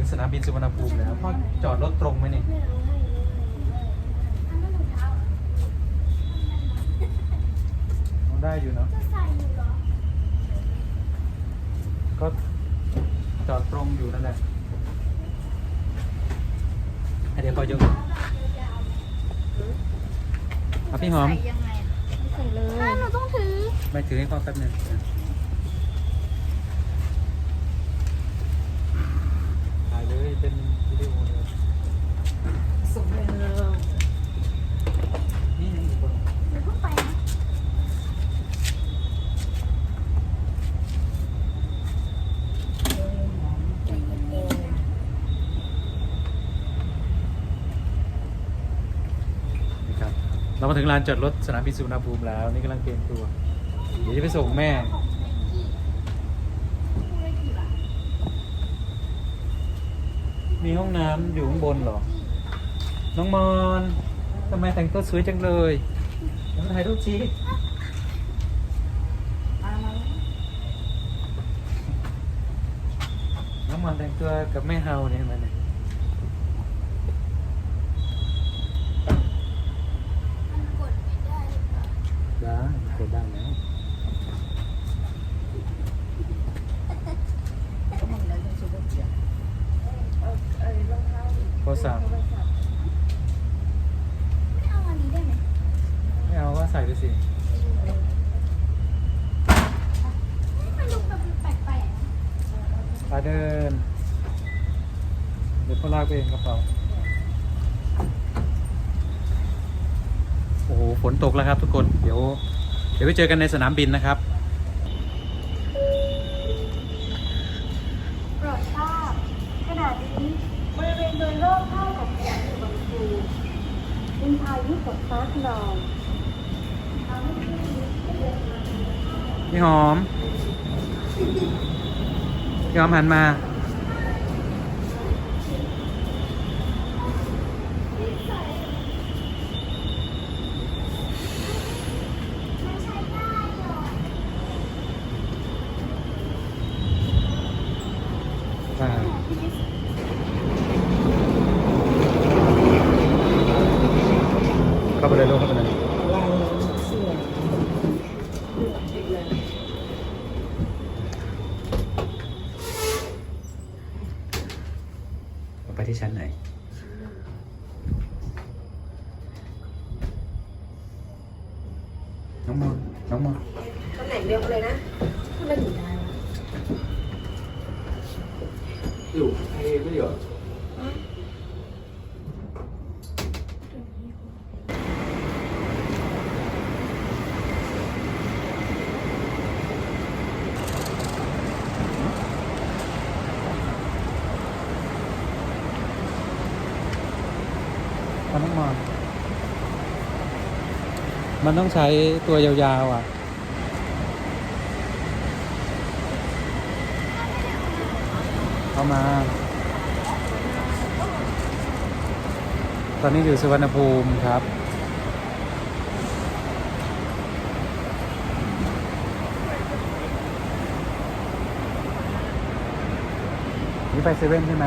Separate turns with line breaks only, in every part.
ถึงสนามบินสุวรรณภูมิแล้วพ่อจอดรถตรงไหมนี่ได้อยู่เนาะก็จอดตรงอยู่นั่นแหละอะเดี๋ยวพอยกเอาพี่หอม
ยังไงใส่เลย
ถ้าหนูต้องถือ
ไม่ถือให้พ่อแป๊บหนึงอะถ่ายเลยเป็นวิดีโอเลย
ส่งเลย
นี่ยังอยู่บน
เดี๋ยวเพิ่งไปนะ
นะครับเรามา ถึงลานจอดรถสนามบินสุวรรณภูมิแล้ว นี่กำลังเตรียมตัว เดี๋ยวจะไปส่งแม่มีห้องน้ำอยู่ข้างบนเหรอ น้องมอนทำไมแต่งตัวสวยจังเลยเดี๋ยวมาถ่ายรูปชีน้องมอนแต่งตัวกับแม่เฮาเนี่ยมันเนี่ย
มันกดไม่ได้หรือเปล่า
ได้กดได้แล้ว
ก็มึงแล้วยังชุดเจียเอาไอ้รองเท้า
โท รศัพท์
ไม่เอาอันนี้ได้ไหม
ไม่เอาก็ใส่ไปสิ
มันดูแบบแปลกๆนะ
พาเดิน เดี๋ยวพ่อลากไปเองกระเป๋า โอ้โห ฝนตกแล้วครับทุกคน เดี๋ยว เดี๋ยวไปเจอกันในสนามบินนะครับ
โปรดทราบขณะนี้บริ เวณโดยรอบท่ากับแสยานสุวรรณภูมิมีพายุฝนฟ้าขนอง
พี่หอมพี่หอมหันมาอ่เข้า ไปเลยลูกเข้าไปเลย
ลายเสื้อ
เราไปที่ชั้นไหนน้องมอนน้องมอน
ตำแหน่งเดียวกันเลยนะทำไมถึงได้วะ
อยู่ไทยไม่เหรอ
มันต้องมอน มันต้องใช้ตัวยาวๆอะ เข้ามา ตอนนี้อยู่สุวรรณภูมิครับนี่ไปเซเว่นใช่ไหม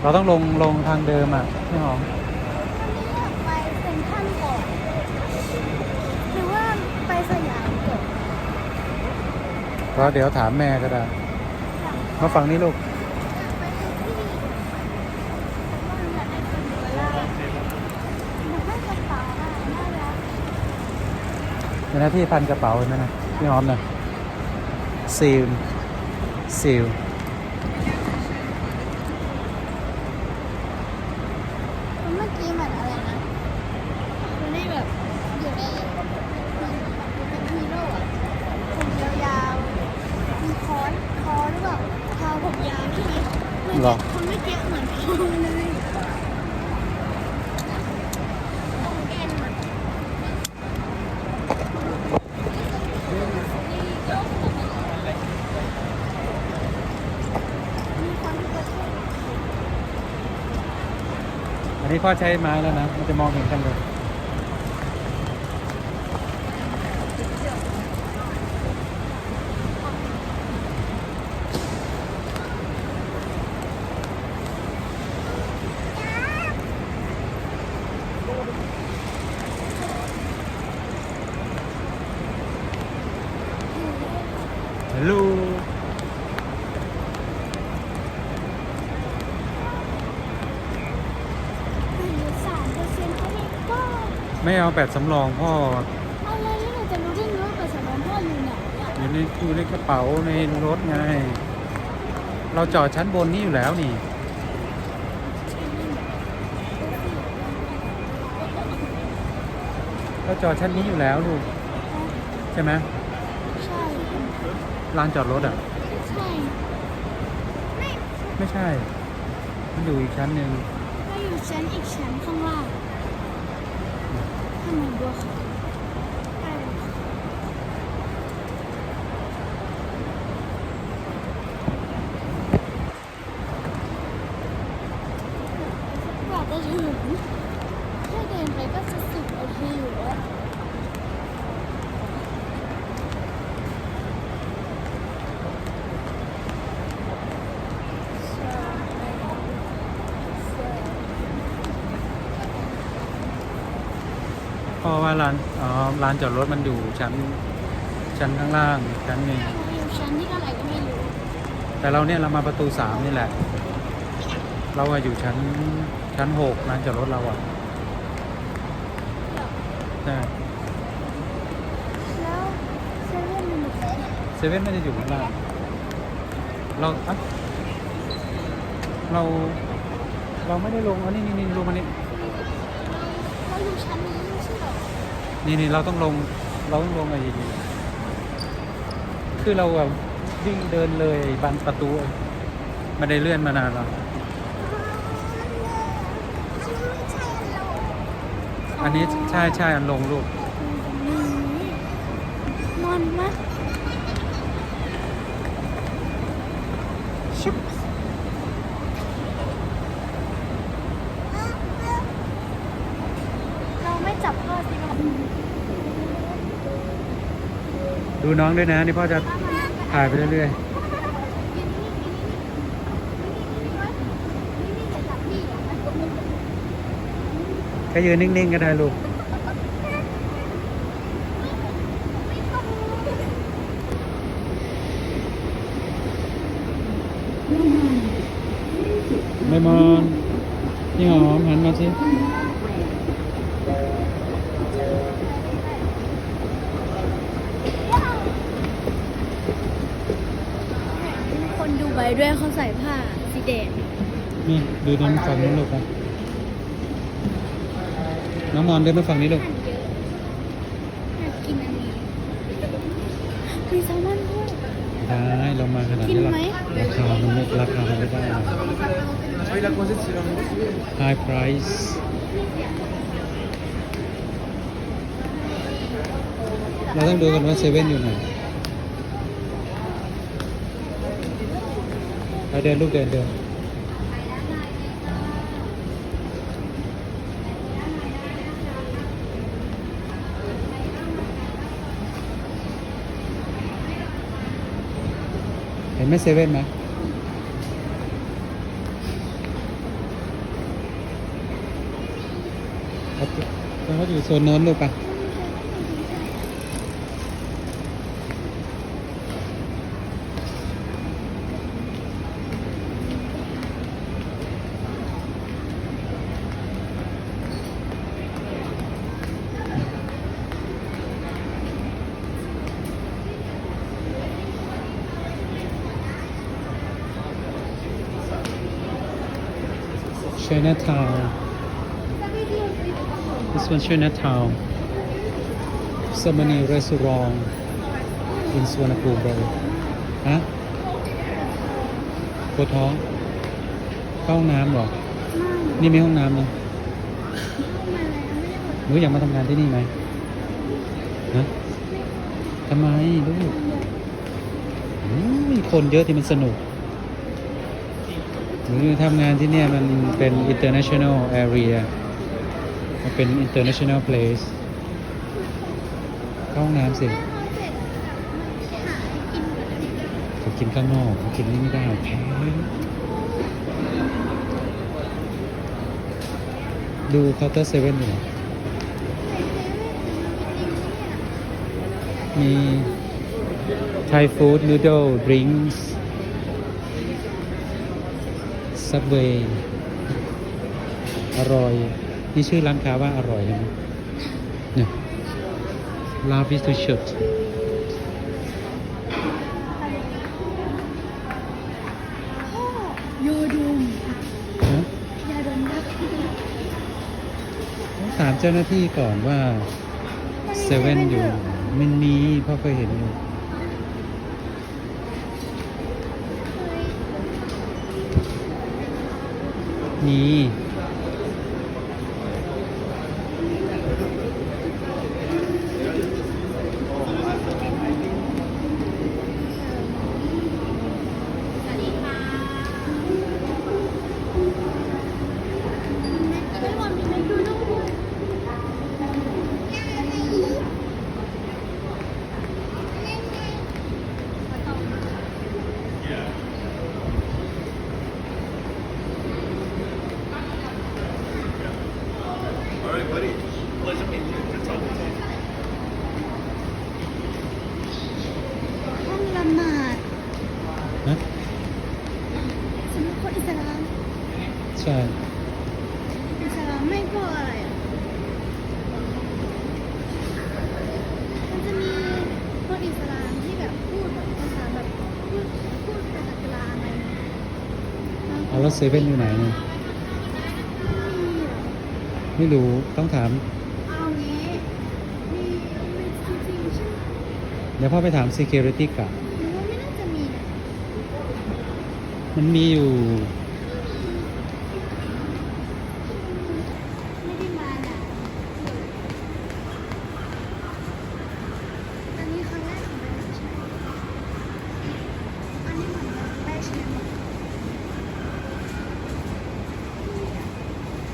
เราต้องลงลงทางเดิมอะพี่หอม
อยากไปเซ็นทรัลก่อนหรือว่าไปสยามก่อน
ก็เดี๋ยวถามแม่ก็ได้มาฝั่งนี้ลูก
อยากไปที่ว่าอยากได้เป็นเวลาอยากได้กระเป๋าอะน่ารัก
เป็นหน้าที่พันกระเป๋าเห็นไหมนะพี่หอมนะซีลซีล
เมื่อกี้เหมือนอะไรนะอยู่ในแบบอยู่ในเหมือนเป็นฮีโร่อะผมยาวๆ มีค้อนค้อนหรือเปล่าเท้าผมยาวใช่ไหมเหมือน
ห รอ
คนไม่เจ๊เหมือนพ่อเลยอัน
นี้พ่อใช้ไม้แล้วนะ มันจะมองเห็นกันเลย ไม่ เอาแปดสำรองพ่อ
อะไรแล้วหนูจะรู้ได้ไงว่าเปิดสำรองพ่ออยู่ไหนอะ
อยู่ในอยู่ในกระเป๋าในรถไง เราจอดชั้นบนนี่อยู่แล้วนี่ เราจอดชั้นนี้อยู่แล้วลูกใช่ไหม
ใช่
ลานจอดรถอะ
ใช่
ไม่ใช่ มันอยู่อีกชั้นหนึ่ง
เราอยู่ชั้นอีกชั้นข้างล่าง ทำไมบัวขาวได้เลยค่ะกว่าจะถึงแค่เดินไปก็จะสิบนาทีอยู่แล้ว
เพราะ ว่าร้านอ๋อลานจอดรถมันอยู่ชั้นชั้นข้างล่างชั้นหนึ่ง
เราอยู่ชั้นที่เท่าไหร่ก็ไม่รู้
แต่เราเนี่ยเรามาประตูสามนี่แหละ เราอะอยู่ชั้นชั้นหกลานจอดรถเราอะใช่
แล้วเซเว่นมันอยู่ไหน
เซเว่นไม่ได้อยู่ข้างล่างเราอะเราเราไม่ได้ลงอันนี้นี่นี่ลงมานี่
เราอยู่ชั้นนี้ไม่ใช่เหรอ
นี่นี่เราต้องลงเราต้องลงไอ้คือเราแบบวิ่งเดินเลยบันประตูไมาได้เลื่อนมานานแล้วอันนี้ใช่ใช่อันลงลูก
นอนมา
กบ
เราไม่จับพ่อสิเรา
ดูน้องด้วยนะนี่พ่อจะถ่ายไปเรื่อยๆแค่ยืนนิ่งๆก็ได้ลูก ไม่มอนนี่หอมหันมาสิ
คนดู ใบด้วยเขาใส่ผ้าสีแดง
นี่ดูน้องฝั่งนู้นลูกครับน้องมอนเดินมาฝั่งนี้ลูก
อยากกินอันนี้มีแซลมอนด้วย
ได้เรามาขนาดนี้
กิน
รา
ไหม
ราคามันไม่ราคามันไม่ได้นะ high price เราต้องดูกันว่าเซเว่นอยู่ไหน ไปเดินลูกเดินเดินเห็นไหมเซเว่นไหมเขาเขาอยู่โซนโน้นลูกปะ ไชน่าทาวน์ This one Chinatown so many restaurant in Suvarnabhumi ฮะปวดท้องเข้าห้องน้ำเหรอ นี่มีห้องน้ำนะหนูอยากมาทำงานที่นี่ไหมฮะทำไมลูกอืมคนเยอะที่มันสนุก หนูทำงานที่เนี่ยมันเป็น international area มันเป็น international place เข้าห้องน้ำสิเขากินข้างนอกเขากินนี่ไม่ได้แพงดูเคาน์เตอร์เซเว่นอยู่มี Thai food noodle drinks Subway อร่อย นี่ชื่อร้านค้าว่าอร่อยนะเนี่ย Love is to shoot
พ่อโยดม
นะ
ยาดมยัก
ถามเจ้าหน้าที่ก่อนว่าเซเว่นอยู่ มันมีพ่อเคยเห็นอยู่ นี่
ไม่ว่ามีไม่ดูน้องด้วย ห้องละหมาด
ฮะ
สำหรับคนอิสลาม
ใช่
อิสลามไม่ก็อะไรอะ มันจะมีคนอิสลามที่แบบพูดแบบภาษาแบบพูดพูดภาษากลางอะไรอย่างเงี้ย
เอาแล้วเซเว่นอยู่ไหนเนี่ยไม่รู้ต้องถาม
เอางี้มีมีจริงๆใช่ไหม
เดี๋ยวพ่อไปถาม security ก่อน
หรือว่าไม่น่าจะมีนะ
มันมีอยู่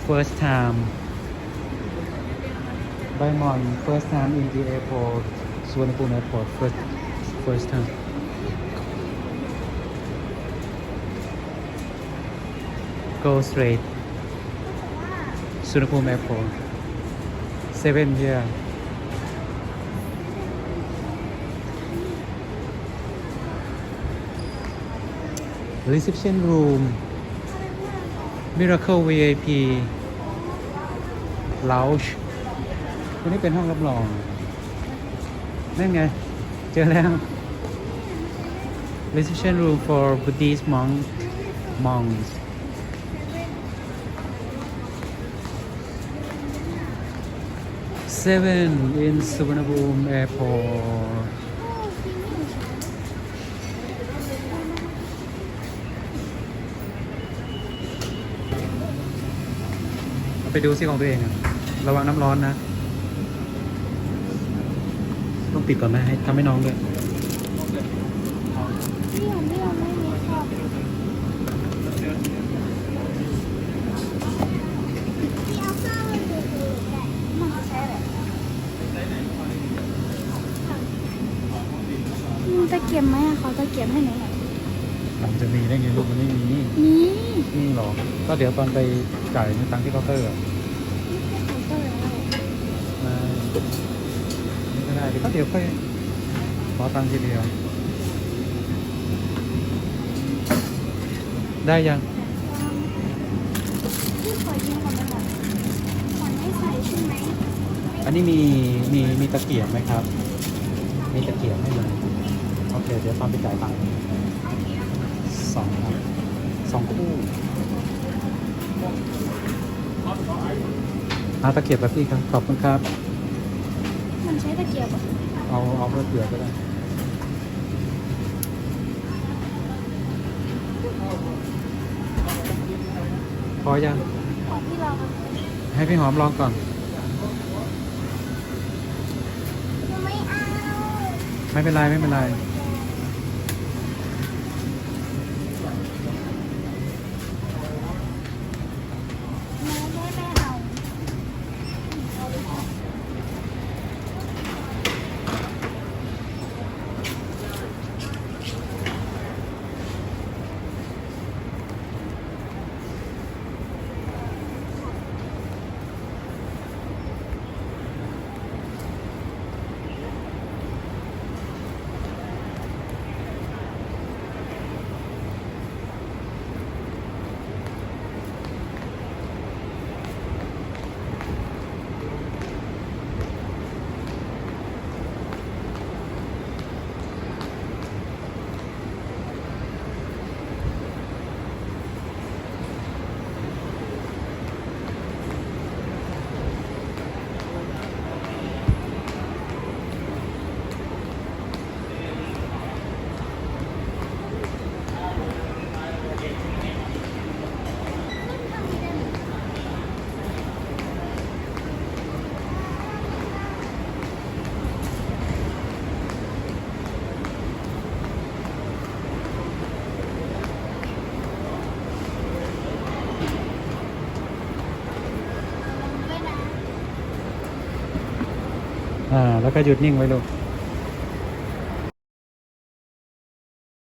first time ใบมอน first time in the airport สุวรรณภูมิ airport first first time go straight สุวรรณภูมิ airport seven here reception room Miracle VIP lounge ตัวนี้เป็นห้องรับรอง นั่นไง เจอแล้ว reception room for Buddhist monk monks seven in Suvarnabhumi airport ไปดูซิของตัวเองอะระวังน้ำร้อนนะ ต้องปิดก่อนไหมให้ทำให้น้องด้วย
ไม่ยอมไม่ยอมไม่มีชอบที่เอาข้าวมาดูดูแต่มันใช้แบบตะเกียบไหมอะเขาตะเกียบให้หนูหน่อย
มันจะมีได้ไงลูกมันไม่มี
นี่
นี่หรอ ก็เดี๋ยวตอนไปจ่ายในตังค์ที่เคาน์เตอร์อะ
เขาก็เลยเอา
มานี่ก็ได้เดี๋ยวก็เดี๋ยวค่อยขอตังค์ทีเดียว ได้ยัง
ที่ขอยืมก่อนได้ไหมขอไม่ใส่ใช่ไหม
อันนี้มีมีมีตะเกียบไหมครับ มีตะเกียบให้เลยโอเค เดี๋ยวตอนไปจ่ายตังค์ สองครับสองคู่เอาตะเกียบแบบพี่ครับ ขอบคุณครับ
มันใช้ตะเกียบอะ
เอาเอาเพื่อเผื่อก็ได้พอยัง
ของที่เรา
ให้พี่หอมลองก่อน
ไม่เอา
ไม่เป็นไร ไม่เป็นไร แล้วก็หยุดนิ่งไว้ลูก